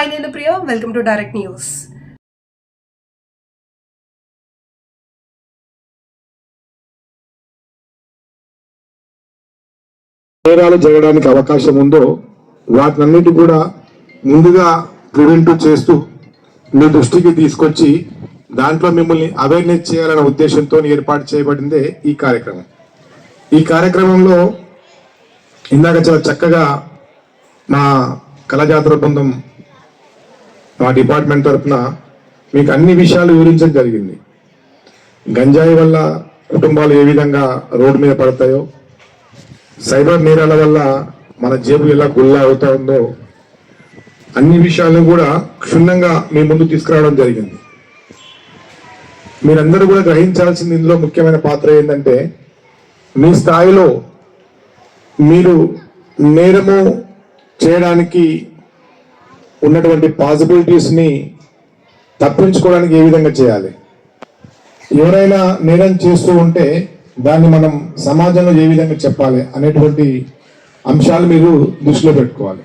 Hi నేను Priya. Welcome to direct news నేరాలు జరగడానికి అవకాశం ఉందో వాటినన్నిటి కూడా ముందుగా ప్రివెంట్ చేస్తూ మీ దృష్టికి తీసుకొచ్చి దాంట్లో మిమ్మల్ని అవేర్నెస్ చేయాలనే ఉద్దేశంతో ఏర్పాటు చేయబడిందే ఈ కార్యక్రమం. ఈ కార్యక్రమంలో ఇందాక చాలా చక్కగా మా కళాజాతర బృందం మా డిపార్ట్మెంట్ తరఫున మీకు అన్ని విషయాలు వివరించడం జరిగింది. గంజాయి వల్ల కుటుంబాలు ఏ విధంగా రోడ్డు మీద పడతాయో సైబర్ నేరాల వల్ల మన జేబు ఎలా గుల్లా అవుతా ఉందో అన్ని విషయాలను కూడా క్షుణ్ణంగా మీ ముందు తీసుకురావడం జరిగింది. మీరందరూ కూడా గ్రహించాల్సింది ఇందులో ముఖ్యమైన పాత్ర ఏంటంటే మీ స్థాయిలో మీరు నేరము చేయడానికి ఉన్నటువంటి పాసిబిలిటీస్ని తప్పించుకోవడానికి ఏ విధంగా చేయాలి? ఎవరైనా నేరం చేస్తూ ఉంటే దాన్ని మనం సమాజంలో ఏ విధంగా చెప్పాలి అనేటువంటి అంశాలు మీరు దృష్టిలో పెట్టుకోవాలి.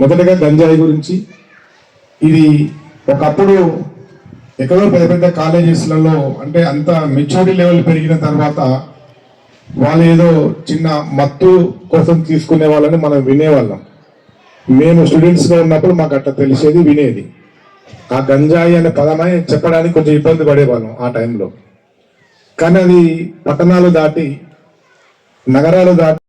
మొదటగా గంజాయి గురించి. ఇది ఒకప్పుడు ఎక్కడో పెద్ద పెద్ద కాలేజెస్లలో అంటే అంత మెచ్యూరిటీ లెవెల్ పెరిగిన తర్వాత వాళ్ళు ఏదో చిన్న మత్తు కోసం తీసుకునే వాళ్ళని మనం వినేవాళ్ళం. మేము స్టూడెంట్స్గా ఉన్నప్పుడు మాకు అట్లా తెలిసేది వినేది. ఆ గంజాయి అనే పదమై చెప్పడానికి కొంచెం ఇబ్బంది పడేవాళ్ళం ఆ టైంలో కానీ అది పట్టణాలు దాటి నగరాలు దాటి